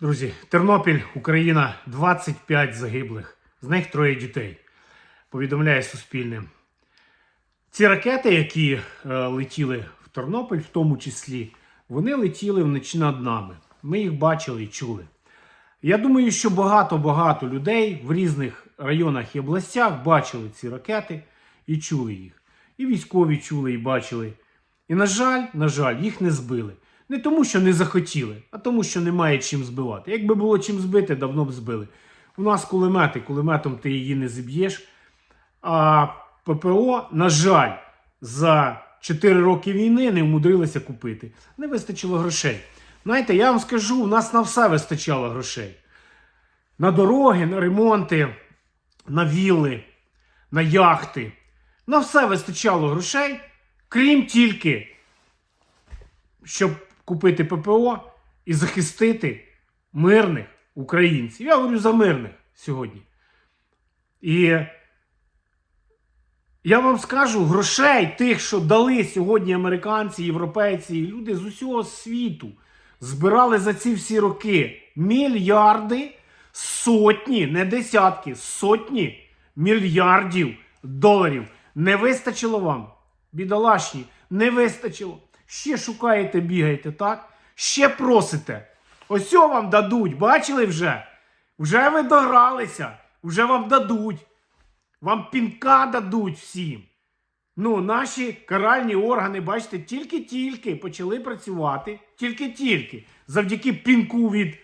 Друзі, Тернопіль, Україна, 25 загиблих, з них троє дітей. Повідомляє Суспільне. Ці ракети, які е, летіли в Тернопіль, в тому числі, вони летіли вночі над нами. Ми їх бачили і чули. Я думаю, що багато-багато людей в різних районах і областях бачили ці ракети і чули їх. І військові чули і бачили. І, на жаль, на жаль, їх не збили. Не тому, що не захотіли, а тому, що немає чим збивати. Якби було чим збити, давно б збили. У нас кулемети, кулеметом ти її не зіб'єш. А ППО, на жаль, за 4 роки війни не вмудрилися купити. Не вистачило грошей. Знаєте, я вам скажу, у нас на все вистачало грошей. На дороги, на ремонти, на вілли, на яхти. На все вистачало грошей, крім тільки, щоб купити ППО і захистити мирних українців. Я говорю за мирних сьогодні. І я вам скажу, грошей тих, що дали сьогодні американці, європейці, і люди з усього світу збирали за ці всі роки мільярди, сотні, не десятки, сотні мільярдів доларів. Не вистачило вам, бідолашні, не вистачило. Ще шукаєте, бігаєте, так? Ще просите. Ось вам дадуть, бачили вже? Вже ви догралися, вже вам дадуть. Вам пінка дадуть всім. Ну, наші каральні органи, бачите, тільки-тільки почали працювати, тільки-тільки, завдяки пінку від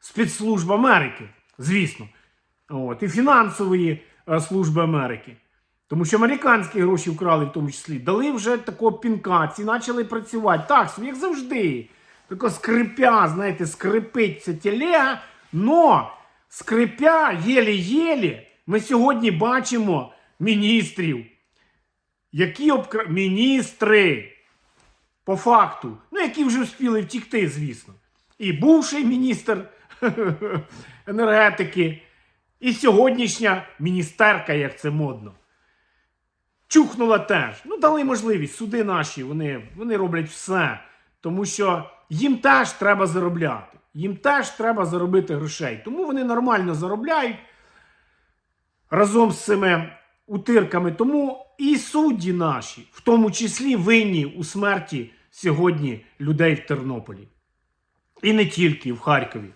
спецслужб Америки, звісно. От, і фінансової е, служби Америки. Тому що американські гроші вкрали в тому числі. Дали вже такого пінка, ці почали працювати. Так, як завжди. Тако скрипя, знаєте, скрипить ця телега, но скрипя єлі-єлі, ми сьогодні бачимо міністрів, які обкра... міністри по факту, ну які вже встигли втікти, звісно. І бувший міністр енергетики, і сьогоднішня міністерка, як це модно. Чухнула теж. Ну, дали можливість. Суди наші, вони, вони роблять все. Тому що їм теж треба заробляти. Їм теж треба заробити грошей. Тому вони нормально заробляють разом з цими утирками. Тому і судді наші, в тому числі винні у смерті сьогодні людей в Тернополі. І не тільки в Харкові.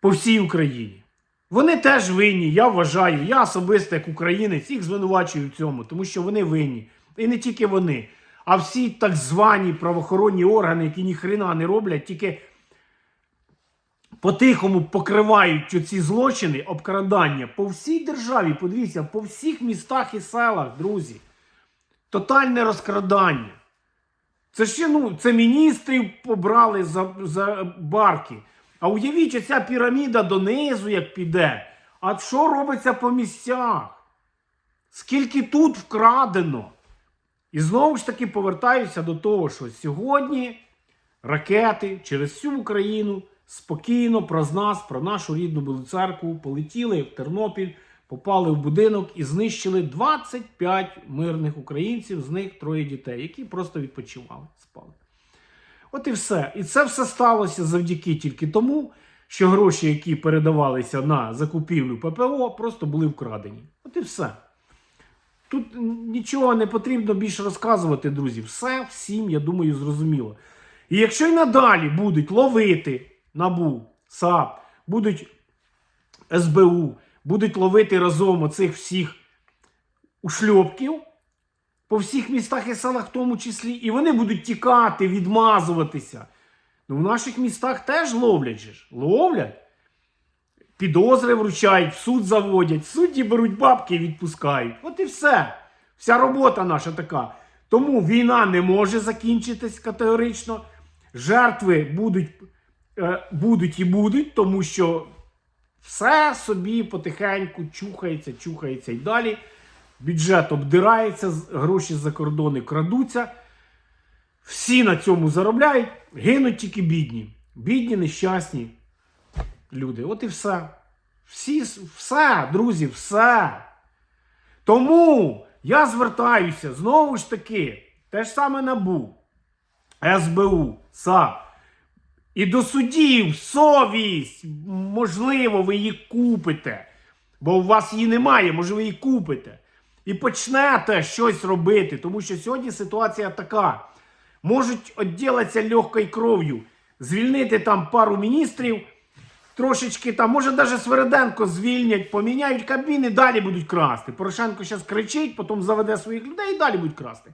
По всій Україні. Вони теж винні, я вважаю, я особисто як українець їх звинувачую в цьому, тому що вони винні. І не тільки вони, а всі так звані правоохоронні органи, які ніхрена не роблять, тільки по-тихому покривають ці злочини, обкрадання по всій державі, подивіться, по всіх містах і селах, друзі. Тотальне розкрадання. Це ще ну, це міністрів побрали за, за барки. А уявіть, оця піраміда донизу як піде. А що робиться по місцях? Скільки тут вкрадено? І знову ж таки повертаюся до того, що сьогодні ракети через всю Україну спокійно про нас, про нашу рідну Білу церкву, полетіли в Тернопіль, попали в будинок і знищили 25 мирних українців, з них троє дітей, які просто відпочивали, спали. От і все. І це все сталося завдяки тільки тому, що гроші, які передавалися на закупівлю ППО, просто були вкрадені. От і все. Тут нічого не потрібно більше розказувати, друзі. Все всім, я думаю, зрозуміло. І якщо й надалі будуть ловити НАБУ, САП, будуть СБУ, будуть ловити разом оцих всіх ушльопків по всіх містах і селах, в тому числі, і вони будуть тікати, відмазуватися. Ну, в наших містах теж ловлять же ж. Ловлять. Підозри вручають, в суд заводять, судді беруть бабки і відпускають. От і все. Вся робота наша така. Тому війна не може закінчитись категорично. Жертви будуть, е, будуть і будуть, тому що все собі потихеньку чухається, чухається і далі. Бюджет обдирається, гроші з-за кордони крадуться. Всі на цьому заробляють, гинуть тільки бідні. Бідні, нещасні люди. От і все. Всі, все, друзі, все. Тому я звертаюся знову ж таки, те ж саме НАБУ, СБУ, САП. І до судів совість. Можливо, ви її купите. Бо у вас її немає, може ви її купите. І почнете щось робити. Тому що сьогодні ситуація така. Можуть відділитися легкою кров'ю, звільнити там пару міністрів, трошечки там, може навіть Свереденко звільнять, поміняють кабіни, далі будуть красти. Порошенко зараз кричить, потім заведе своїх людей і далі будуть красти.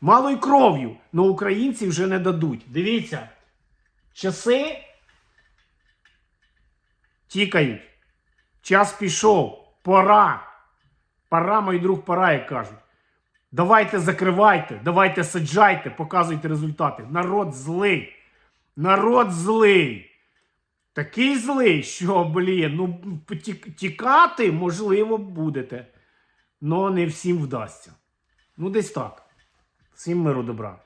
Малою кров'ю, але українці вже не дадуть. Дивіться, часи тікають. Час пішов. Пора. Пора, мій друг, пора, як кажуть. Давайте закривайте, давайте саджайте, показуйте результати. Народ злий. Народ злий. Такий злий, що, блін, ну тікати, можливо, будете. Но не всім вдасться. Ну, десь так. Всім миру добра.